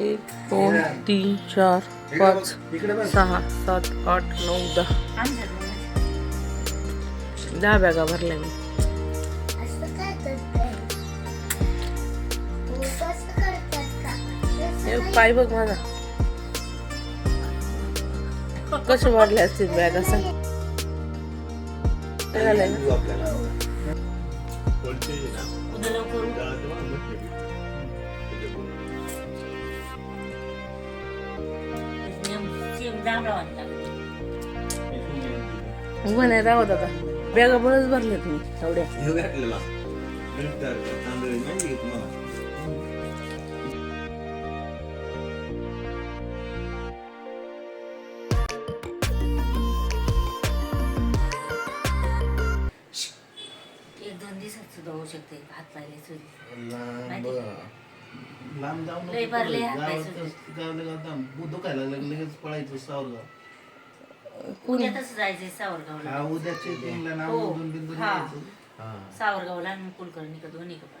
एक दोन तीन चार पाच सहा सात आठ नऊ दहा दहा बॅगा भरल्या मी असं काय करताय? कसं करतात का? पाय बघ माझा कसे भरले असतील बॅग असं झालंय ना उभं नाही राहत आता. बॅगा बरंच भरले तुम्ही एवढ्या. एक दोन दिवसात सुद्धा होऊ शकते हात पायले सुद्धा लांब लांब जाऊ नको लय भरले कुठं. हात पाय गावातच गावाला गावात बुद्ध दुखायला लागलं लगेच पळायचं सावरगाव. उद्या तसं जायचंय सावरगावला. हा उद्याचे नाव हो. हा. यायचं. सावरगावला आणि कुलकर्णी का दोन्ही का पण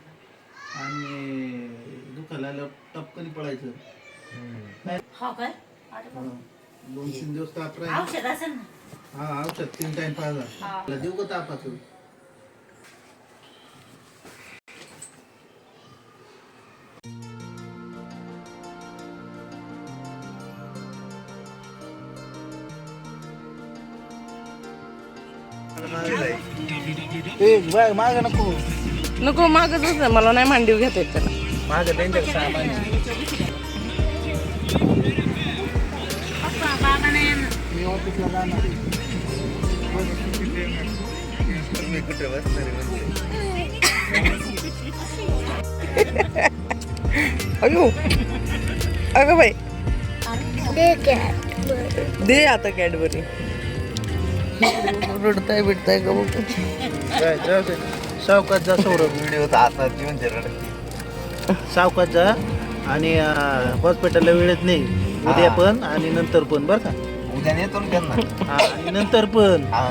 आणि दुखायला टपकनी पळायचं. हो काय? अरे हा. बाबा. दोन तीन दिवस ताप राहील. औषध असेल ना? हा औषध. तीन टाइम पाहिजे देऊ का तापाचं? माग नको. नको मागच नाही मला नाही मांडीव घेता येत त्याला. माग त्यांच्या सामान मी ऑफिसला जाणार अयो. अगं बाई. दे आता कॅडबरी रडताय बिडताय का बघ. सावकाश जा सौरभ. व्हिडिओ आता जीवन जरड सावकाश जा आणि हॉस्पिटलला वेळेत नाही. उद्या पण आणि नंतर पण बरं का? उद्या नेतो ना त्यांना. हा, आणि नंतर पण. हा